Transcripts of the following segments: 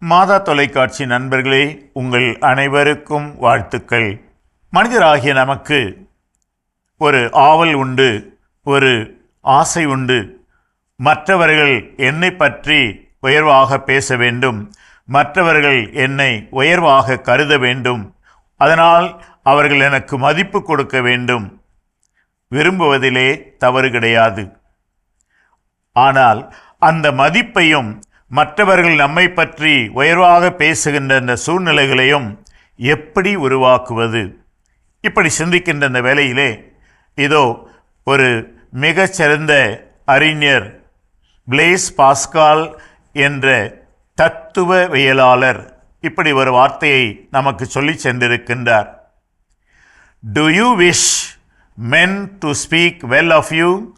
மாதா தொலைக்காட்சி நண்பர்களே உங்கள் அனைவருக்கும் வாழ்த்துக்கள். மனிதராகிய நமக்கு ஒரு ஆவல் உண்டு ஒரு ஆசை உண்டு. மற்றவர்கள் என்னை பற்றி உயர்வாக பேச வேண்டும். மற்றவர்கள் என்னை உயர்வாக கருத வேண்டும். அதனால் அவர்கள் எனக்கு மதிப்பு கொடுக்க வேண்டும். விரும்புவதிலே தவறு கிடையாது. ஆனால் அந்த மதிப்பையும் மற்றவர்கள் நம்மை பற்றி உயர்வாக பேசுகின்ற இந்த சூழ்நிலைகளையும் எப்படி உருவாக்குவது? இப்படி சிந்திக்கின்ற இந்த வேலையிலே இதோ ஒரு மிகச்சிறந்த அறிஞர் பிளேஸ் பாஸ்கால் என்ற தத்துவவியலாளர் இப்படி ஒரு வார்த்தையை நமக்கு சொல்லி சென்றிருக்கின்றார். Do you wish men to speak well of you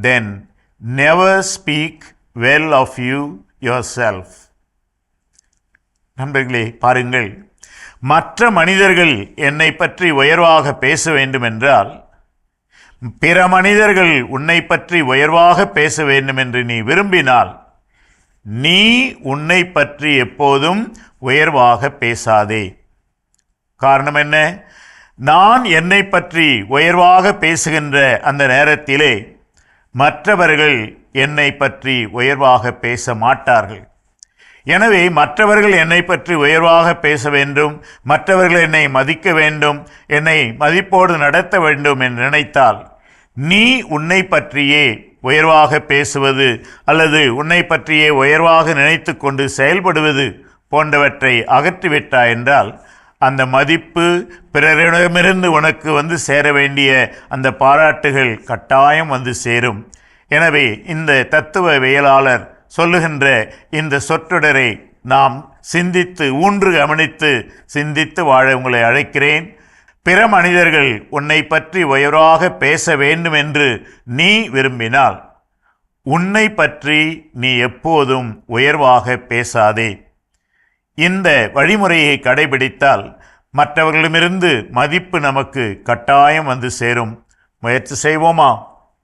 then never speak well of you yourself நண்பர்களே பாருங்கள். மற்ற மனிதர்கள் என்னை பற்றி உயர்வாக பேச வேண்டுமென்றால் பிற மனிதர்கள் உன்னை பற்றி உயர்வாக பேச வேண்டும் என்று நீ விரும்பினால் நீ உன்னை பற்றி எப்போதும் உயர்வாக பேசாதே. காரணம் என்ன? நான் என்னை பற்றி உயர்வாக பேசுகின்ற அந்த நேரத்திலே மற்றவர்கள் என்னை பற்றி உயர்வாக பேச மாட்டார்கள். எனவே மற்றவர்கள் என்னை பற்றி உயர்வாக பேச வேண்டும் மற்றவர்கள் என்னை மதிக்க வேண்டும் என்னை மதிப்போடு நடத்த வேண்டும் என்று நினைத்தால் நீ உன்னை பற்றியே உயர்வாக பேசுவது அல்லது உன்னை பற்றியே உயர்வாக நினைத்து கொண்டு செயல்படுவது போன்றவற்றை அகற்றிவிட்டாய் என்றால் அந்த மதிப்பு பிறரிடமிருந்து உனக்கு வந்து சேர வேண்டிய அந்த பாராட்டுகள் கட்டாயம் வந்து சேரும். எனவே இந்த தத்துவவியலாளர் சொல்லுகின்ற இந்த சொற்றொடரை நாம் சிந்தித்து ஊன்று கவனித்து சிந்தித்து வாழ உங்களை அழைக்கிறேன். பிற மனிதர்கள் உன்னை பற்றி உயர்வாக பேச வேண்டும் என்று நீ விரும்பினால் உன்னை பற்றி நீ எப்போதும் உயர்வாக பேசாதே. இந்த வழிமுறையை கடைபிடித்தால் மற்றவர்களிடமிருந்து மதிப்பு நமக்கு கட்டாயம் வந்து சேரும். முயற்சி செய்வோமா?